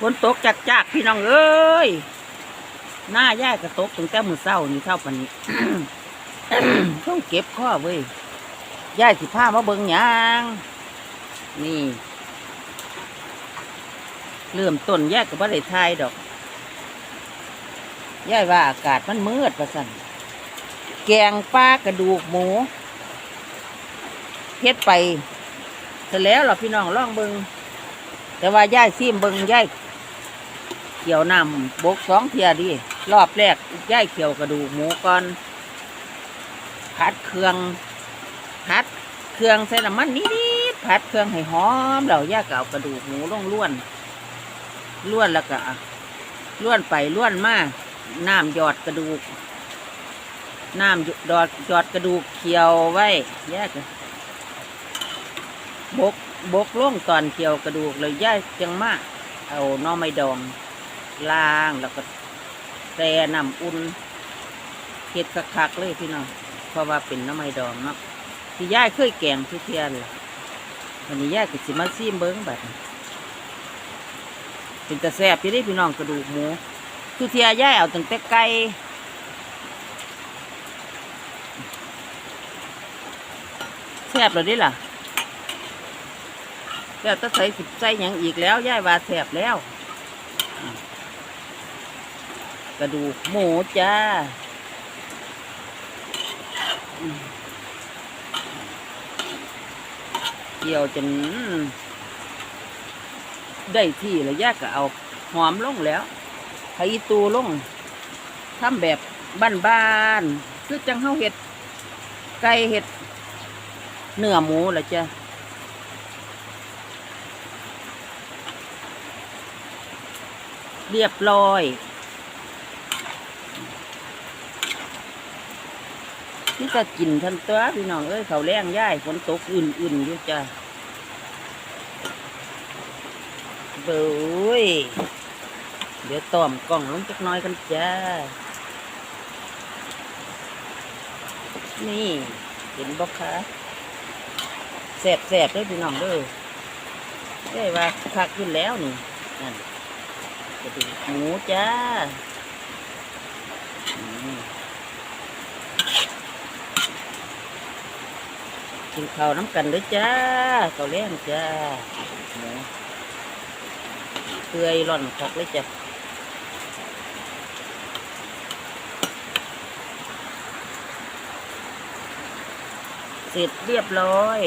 ฝนตกจักจากพี่น้องเอ้ยหน้าแย่กระตกตั้งแต่มือเศร้านี่เท่าปันนี้ ต้องเก็บข้อเว้ยย่ายสิผ้ามาเบิงยังนี่เริ่มต้นย่ายกกับว่าได้ทายดอกย่ายว่าอากาศมันมืดประสันแกงปลากระดูกหมูเฮ็ดไปเสร็จแล้วเหรอพี่น้องลองเบิงแต่ว่าย่ายซีมเบิงย่าย เกี่ยวน้ำบกสองเทียดีรอบแรกย่ายเกี่ยวกระดูกหมูก่อนผัดเครื่องผัดเครื่องใส่น้ำมันนิดๆผัดเครื่องให้หอมแล้วย่ายก็เอากระดูกหมูลงล้วนล้วนแล้วก็ล้วนไปล้วนมาน้ำหยอดกระดูกน้ำดอดหยอดกระดูกเคี่ยวไว้แยกกันบกบกล่วงตอนเคี่ยวกระดูกเลยย่าจังมากเอาหน้อไม้ดอง ล้างแล้วก็แช่น้ำอุ่นเฮ็ดคักๆเลยพี่น้องเพราะว่าเป็นน้อไม้ดองเนาะที่ย่ายเคยแกงทุเทียนเลยวันนี้ย่ายก็สิมาซีมเบิ้งแบบเป็นตะแซ่บพี่ได้พี่น้องกระดูกหมูทุเทียย่ายเอาตั้งแต่ไก่แซ่บเลยดิล่ะแล้วต้องใส่สิบใส่หยังอีกแล้วย่ายว่าแซ่บแล้ว กระดูกหมูจ้าเกี่ยวจนได้ที่แล้วยาก็เอาหอมลงแล้วไถตูลงทำแบบบ้านๆคือจังเฮาเห็ด ไก่เห็ด เนื้อหมูละจ้ะเรียบร้อย นี่ก็กินทันตัวพี่น้องเอ้ยเขาแรงย่ายฝนตกอื่นๆอยู่จ้ะเบ้ยเดี๋ยวต้อมกล่องลงจักน้อยกันจ้า นี่เห็นบ่คะแสบแสบๆเลยพี่น้องเด้อได้ว่าคักขึ้นแล้วนี่นั่นกระดูกหมูจ้าอืม กินข้าวน้ำกันด้วยจ้าข้าวแรงจ้าเปื่อยร่อนคักเลยจ้ะเสร็จเรียบร้อย